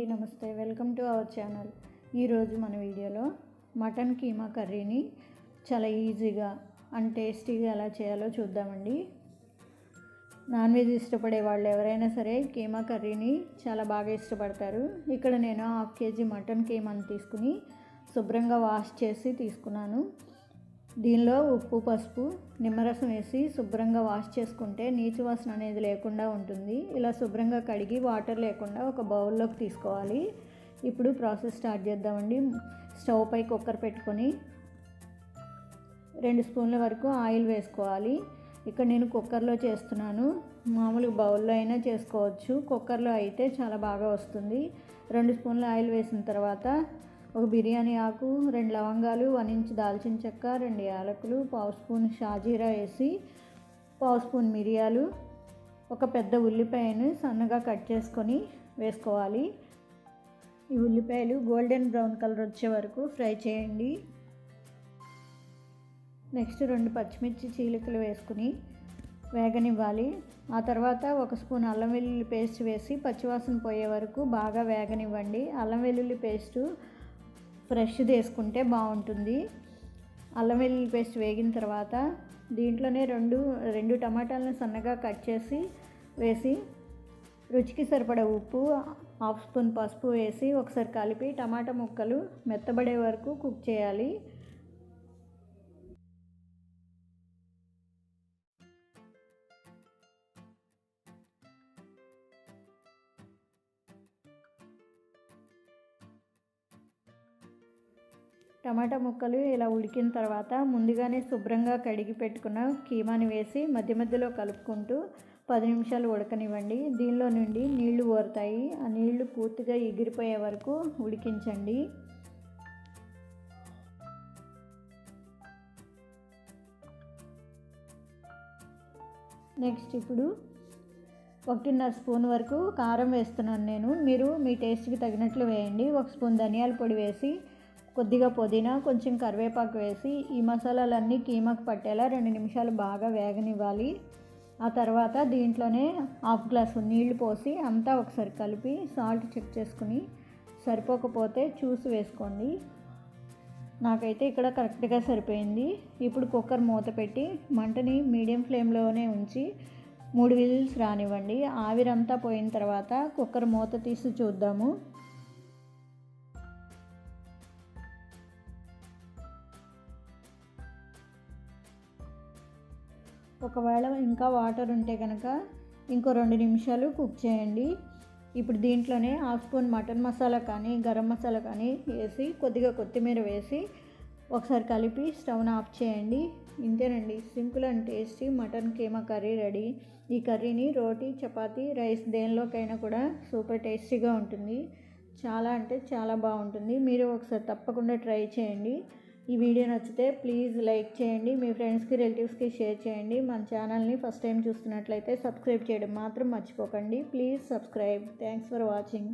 అండి నమస్తే. Welcome to our channel. ఈరోజు మన వీడియోలో మటన్ కీమా కర్రీని చాలా ఈజీగా అండ్ టేస్టీగా ఎలా చేయాలో చూద్దామండి. నాన్ వెజ్ ఇష్టపడే వాళ్ళు ఎవరైనా సరే కీమా కర్రీని చాలా బాగా ఇష్టపడతారు. ఇక్కడ నేను హాఫ్ కేజీ మటన్ కీమాని తీసుకుని శుభ్రంగా వాష్ చేసి తీసుకున్నాను. దీనిలో ఉప్పు పసుపు నిమ్మరసం వేసి శుభ్రంగా వాష్ చేసుకుంటే నీచు వాసన అనేది లేకుండా ఉంటుంది. ఇలా శుభ్రంగా కడిగి వాటర్ లేకుండా ఒక బౌల్లోకి తీసుకోవాలి. ఇప్పుడు ప్రాసెస్ స్టార్ట్ చేద్దామండి. స్టవ్ పై కుక్కర్ పెట్టుకొని రెండు స్పూన్ల వరకు ఆయిల్ వేసుకోవాలి. ఇక్కడ నేను కుక్కర్లో చేస్తున్నాను. మామూలుగా బౌల్లో అయినా చేసుకోవచ్చు. కుక్కర్లో అయితే చాలా బాగా వస్తుంది. రెండు స్పూన్ల ఆయిల్ వేసిన తర్వాత ఒక బిర్యానీ ఆకు రెండు లవంగాలు వన్ ఇంచ్ దాల్చిన చెక్క రెండు యాలకులు పావు స్పూన్ షాజీరా వేసి పావు స్పూన్ మిరియాలు ఒక పెద్ద ఉల్లిపాయను సన్నగా కట్ చేసుకొని వేసుకోవాలి. ఈ ఉల్లిపాయలు గోల్డెన్ బ్రౌన్ కలర్ వచ్చే వరకు ఫ్రై చేయండి. నెక్స్ట్ రెండు పచ్చిమిర్చి చీలికలు వేసుకుని వేగనివ్వాలి. ఆ తర్వాత ఒక స్పూన్ అల్లం వెల్లుల్లి పేస్ట్ వేసి పచ్చివాసన పోయే వరకు బాగా వేగనివ్వండి. అల్లం వెల్లుల్లి పేస్టు ఫ్రెష్ తీసుకుంటే బాగుంటుంది. అల్లం వెల్లుల్లి పేస్ట్ వేగిన తర్వాత దీంట్లోనే రెండు రెండు టమాటాలను సన్నగా కట్ చేసి వేసి రుచికి సరిపడ ఉప్పు హాఫ్ స్పూన్ పసుపు వేసి ఒకసారి కలిపి టమాటా ముక్కలు మెత్తబడే వరకు కుక్ చేయాలి. టమాటా ముక్కలు ఇలా ఉడికిన తర్వాత ముందుగానే శుభ్రంగా కడిగి పెట్టుకున్న కీమాని వేసి మధ్య మధ్యలో కలుపుకుంటూ పది నిమిషాలు ఉడకనివ్వండి. దీనిలో నుండి నీళ్ళు ఊరుతాయి. ఆ నీళ్ళు పూర్తిగా ఎగిరిపోయే వరకు ఉడికించండి. నెక్స్ట్ ఇప్పుడు ఒకటిన్నర స్పూన్ వరకు కారం వేస్తున్నాను నేను. మీరు మీ టేస్ట్కి తగినట్లు వేయండి. ఒక స్పూన్ ధనియాల పొడి వేసి కొద్దిగా పుదీనా కొంచెం కరివేపాకు వేసి ఈ మసాలాలన్నీ కీమాకు పట్టేలా రెండు నిమిషాలు బాగా వేగనివ్వాలి. ఆ తర్వాత దీంట్లోనే హాఫ్ గ్లాసు నీళ్ళు పోసి అంతా ఒకసారి కలిపి సాల్ట్ చెక్ చేసుకుని సరిపోకపోతే చూసి వేసుకోండి. నాకైతే ఇక్కడ కరెక్ట్గా సరిపోయింది. ఇప్పుడు కుక్కర్ మూత పెట్టి మంటని మీడియం ఫ్లేమ్లోనే ఉంచి మూడు విజిల్స్ రానివ్వండి. ఆవిరంతా పోయిన తర్వాత కుక్కర్ మూత తీసి చూద్దాము. ఒకవేళ ఇంకా వాటర్ ఉంటే కనుక ఇంకో రెండు నిమిషాలు కుక్ చేయండి. ఇప్పుడు దీంట్లోనే హాఫ్ స్పూన్ మటన్ మసాలా కానీ గరం మసాలా కానీ వేసి కొద్దిగా కొత్తిమీర వేసి ఒకసారి కలిపి స్టవ్ను ఆఫ్ చేయండి. ఇంతేనండి simple and tasty mutton keema curry ready. ఈ కర్రీని రోటీ చపాతీ రైస్ దేనిలోకైనా కూడా సూపర్ టేస్టీగా ఉంటుంది. చాలా అంటే చాలా బాగుంటుంది. మీరు ఒకసారి తప్పకుండా ట్రై చేయండి. ఈ వీడియో నచ్చితే ప్లీజ్ లైక్ చేయండి మీ ఫ్రెండ్స్కి రిలేటివ్స్కి షేర్ చేయండి. మన ఛానల్ని ఫస్ట్ టైం చూస్తున్నట్లయితే సబ్స్క్రైబ్ చేయడం మాత్రం మర్చిపోకండి. Please subscribe. Thanks for watching.